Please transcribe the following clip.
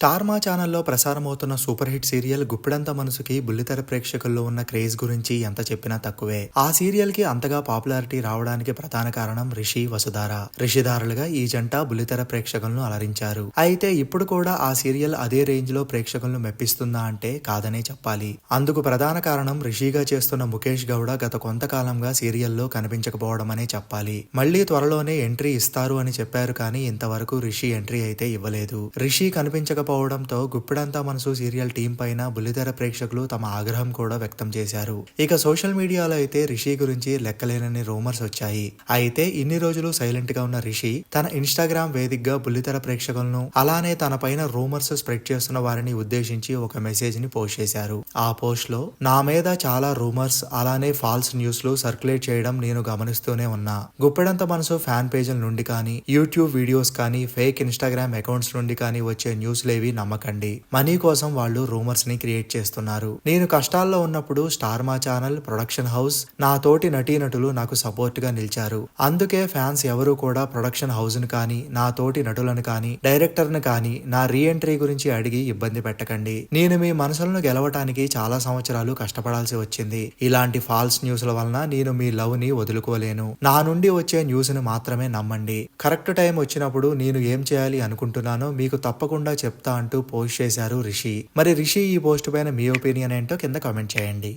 Star Maa ఛానల్లో ప్రసారమవుతున్న super hit serial గుప్పిడంత మనసుకి బుల్లితెర ప్రేక్షకుల్లో ఉన్న క్రేజ్ గురించి ఎంత చెప్పినా తక్కువే. ఆ సీరియల్కి అంతగా పాపులారిటీ రావడానికి ప్రధాన కారణం రిషి వసుధార. రిషిదారులుగా ఈ జంట బుల్లితెర ప్రేక్షకులను అలరించారు. అయితే ఇప్పుడు కూడా ఆ సీరియల్ అదే రేంజ్లో ప్రేక్షకులను మెప్పిస్తుందా అంటే కాదనే చెప్పాలి. అందుకు ప్రధాన కారణం రిషిగా చేస్తున్న ముఖేష్ గౌడ గత కొంతకాలంగా సీరియల్లో కనిపించకపోవడం అనే చెప్పాలి. మళ్ళీ త్వరలోనే ఎంట్రీ ఇస్తారు అని చెప్పారు కానీ ఇంతవరకు రిషి ఎంట్రీ అయితే ఇవ్వలేదు. రిషి లేకపోవడంతో గుప్పిడంతా మనసు సీరియల్ టీం పైన బుల్లితెర ప్రేక్షకులు తమ ఆగ్రహం కూడా వ్యక్తం చేశారు. ఇక సోషల్ మీడియాలో అయితే రిషి గురించి లెక్కలేనని రూమర్స్ వచ్చాయి. అయితే ఇన్ని రోజులు సైలెంట్గా ఉన్న రిషి తన ఇన్స్టాగ్రామ్ వేదికగా బుల్లితెర ప్రేక్షకులను అలానే తన పైన రూమర్స్ స్ప్రెడ్ చేస్తున్న వారిని ఉద్దేశించి ఒక మెసేజ్ని పోస్ట్ చేశారు. ఆ పోస్ట్లో నా మీద చాలా రూమర్స్ అలానే ఫాల్స్ న్యూస్లు సర్క్యులేట్ చేయడం నేను గమనిస్తూనే ఉన్నా. గుప్పెడంత మనసు ఫ్యాన్ పేజీల నుండి కానీ యూట్యూబ్ వీడియోస్ కానీ ఫేక్ ఇన్స్టాగ్రామ్ అకౌంట్స్ నుండి కానీ వచ్చే న్యూస్లేవి నమ్మకండి. మనీ కోసం వాళ్ళు రూమర్స్ని క్రియేట్ చేస్తున్నారు. నేను కష్టాల్లో ఉన్నప్పుడు స్టార్ మా ఛానల్ ప్రొడక్షన్ హౌస్ నా తోటి నటీనటులు నాకు సపోర్ట్గా నిలిచారు. అందుకే ఫ్యాన్స్ ఎవరు కూడా ప్రొడక్షన్ హౌస్ను కానీ నా తోటి నటులను కానీ డైరెక్టర్ను కానీ నా రీ ఎంట్రీ గురించి అడిగి ఇబ్బంది పెట్టకండి. నేను మీ మనసులను గెలవటానికి చాలా సంవత్సరాలు కష్టపడాల్సి వచ్చింది. ఇలాంటి ఫాల్స్ న్యూస్ల వలన నేను మీ లవ్ని వదులుకోలేను. నా నుండి వచ్చే న్యూస్ని మాత్రమే నమ్మండి. కరెక్ట్ టైం వచ్చినప్పుడు నేను ఏం చేయాలి అనుకుంటున్నానో మీకు తప్పకుండా చెప్తా అంటూ పోస్ట్ చేశారు రిషి. మరి రిషి ఈ పోస్ట్ పైన మీ ఒపీనియన్ ఏంటో కింద కామెంట్ చేయండి.